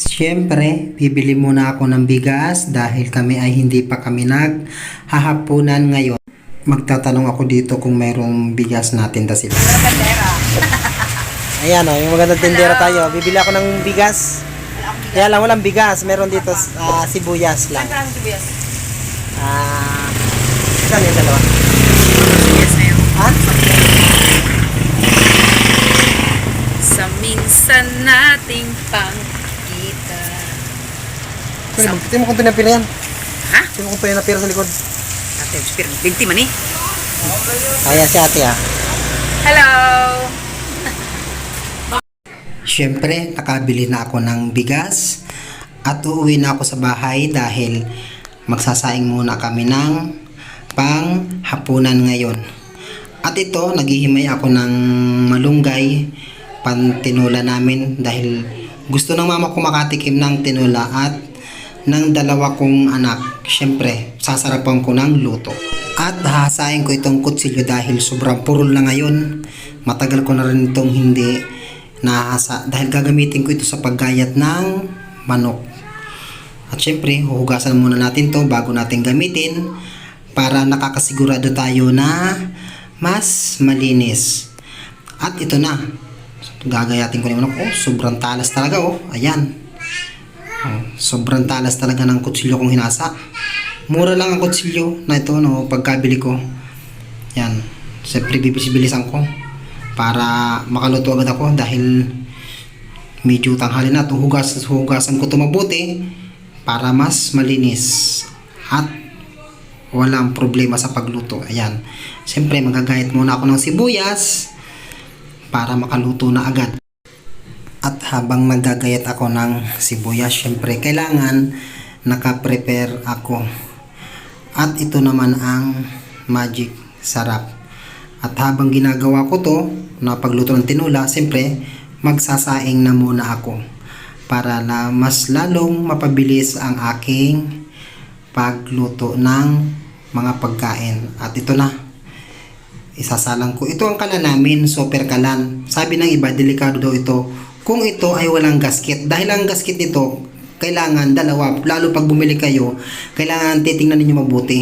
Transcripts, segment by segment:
Siyempre, bibili muna ako ng bigas dahil kami ay hindi pa kami naghahapunan ngayon. Magtatanong ako dito kung mayroong bigas natin da sila. Ayan o, yung magandang tindera tayo. Bibili ako ng bigas. Kaya lang walang bigas. Meron dito ah, sibuyas lang. Saan ka sibuyas? Ah, saan yung dalawa? Sibuyas na yun. Ha? Sa minsan nating pangkita. Pwede, tingnan mo kung ito na pira yan. Ha? Tingnan mo kung ito na pira sa likod. Ate, spir, binti man eh. Kaya si ate ah. Hello! Siyempre, nakabili na ako ng bigas at uuwi na ako sa bahay dahil magsasaing muna kami ng panghapunan ngayon. At ito, naghihimay ako ng malunggay pantinula namin dahil gusto ng mama ko makatikim ng tinula at ng dalawa kong anak. Siyempre, sasarapan ko ng luto. At hahasain ko itong kutsilyo dahil sobrang purol na ngayon. Matagal ko na rin itong hindi nahasa dahil gagamitin ko ito sa paggayat ng manok. At syempre, huhugasan muna natin to bago natin gamitin para nakakasigurado tayo na mas malinis. At ito na. Gagayatin ko yung manok. Oh, sobrang talas talaga oh. Ayan. Sobrang talas talaga ng kutsilyo kong hinasa. Mura lang ang kutsilyo na ito no, pagkabili ko. Yan. Siyempre, bibis-bilisan ko para makaluto agad ako dahil medyo tanghali na. Hugas, hugasan ko ito mabuti para mas malinis at walang problema sa pagluto. Ayan. Siyempre, magagayat muna ako ng sibuyas para makaluto na agad. At habang magagayat ako ng sibuyas, syempre kailangan naka-prepare ako. At ito naman ang magic sarap. At habang ginagawa ko to, na pagluto ng tinula, siyempre magsasaing na muna ako para na mas lalong mapabilis ang aking pagluto ng mga pagkain. At ito na, isasalang ko. Ito ang kalan namin, super kalan. Sabi ng iba, delikado daw ito. Kung ito ay walang gasket, dahil ang gasket nito, kailangan dalawa, lalo pag bumili kayo, kailangan titingnan ninyo mabuti.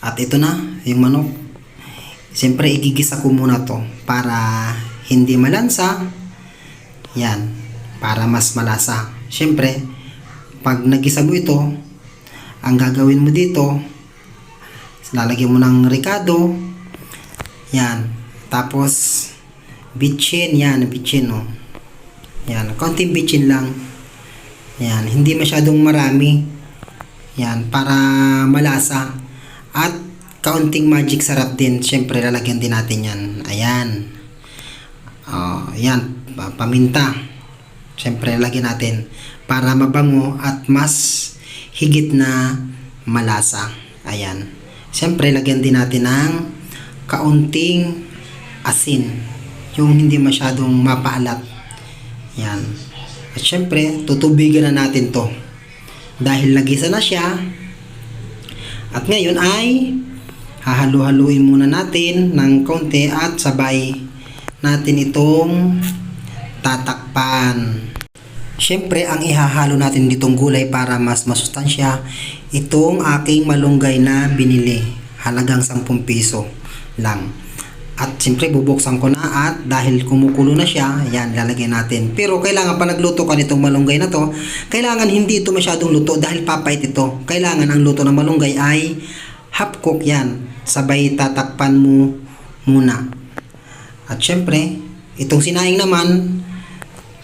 At ito na, yung manok. Siyempre, igigisa ko muna to para hindi malansa. Yan, para mas malasa. Siyempre, pag nagisa mo ito, ang gagawin mo dito, lalagyan mo ng ricado. Yan. Tapos, bitchin. Yan, bitchin, oh. Yan, konting bitchin lang. Yan, hindi masyadong marami. Yan, para malasa. At kaunting magic sarap din. Siyempre, lalagyan din natin yan. Ayan. Oh, yan, pa- paminta. Siyempre, lalagyan natin para mabango at mas higit na malasa. Ayan. Siyempre, lagyan din natin ng kaunting asin. Yung hindi masyadong mapaalat. Yan. At syempre, tutubigan na natin to. Dahil lagisa na siya. At ngayon ay hahalu-haluin muna natin ng konti at sabay natin itong tatakpan. Siyempre, ang ihahalo natin ditong gulay para mas masustansya, itong aking malunggay na binili. Halagang 10 piso lang. At siyempre, bubuksan ko na at dahil kumukulo na siya, yan, lalagyan natin. Pero kailangan pa nagluto ka nitong malunggay na to, kailangan hindi ito masyadong luto dahil papait ito. Kailangan ang luto ng malunggay ay half cook yan. Sabay tatakpan mo muna. At syempre, itong sinaing naman,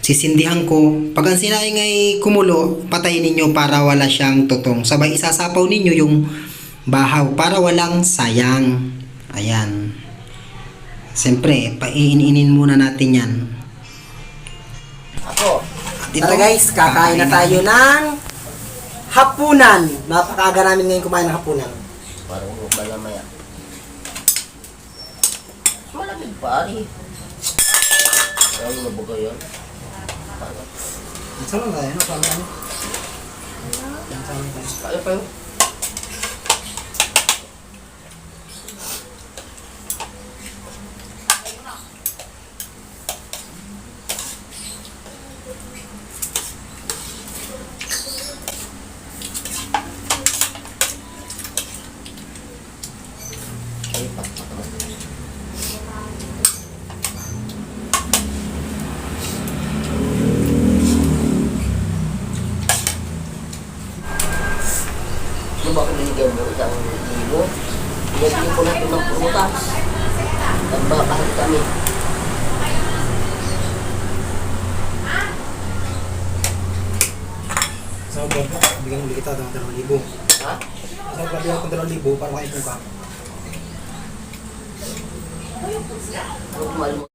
sisindihan ko. Pag ang sinaing ay kumulo, patayin ninyo para wala siyang tutong. Sabay isasapaw ninyo yung bahaw para walang sayang. Ayan. Siyempre, paiinin muna natin yan. Ako. At ito, Tara guys, kakain na tayo ng hapunan. Napakaaga namin ngayon kumain ng hapunan. Parang ba maya. Malamig pari. Ay, mabuga yun. Saan na tayo? Kaya pa yun. Bibili ko na ito ng prutas. Nagbabahal kami. Sa ba, bigyan mo kita ng 2,000. Ha? Sa ba, bigyan ko 2,000 para makaipon ka. Mo.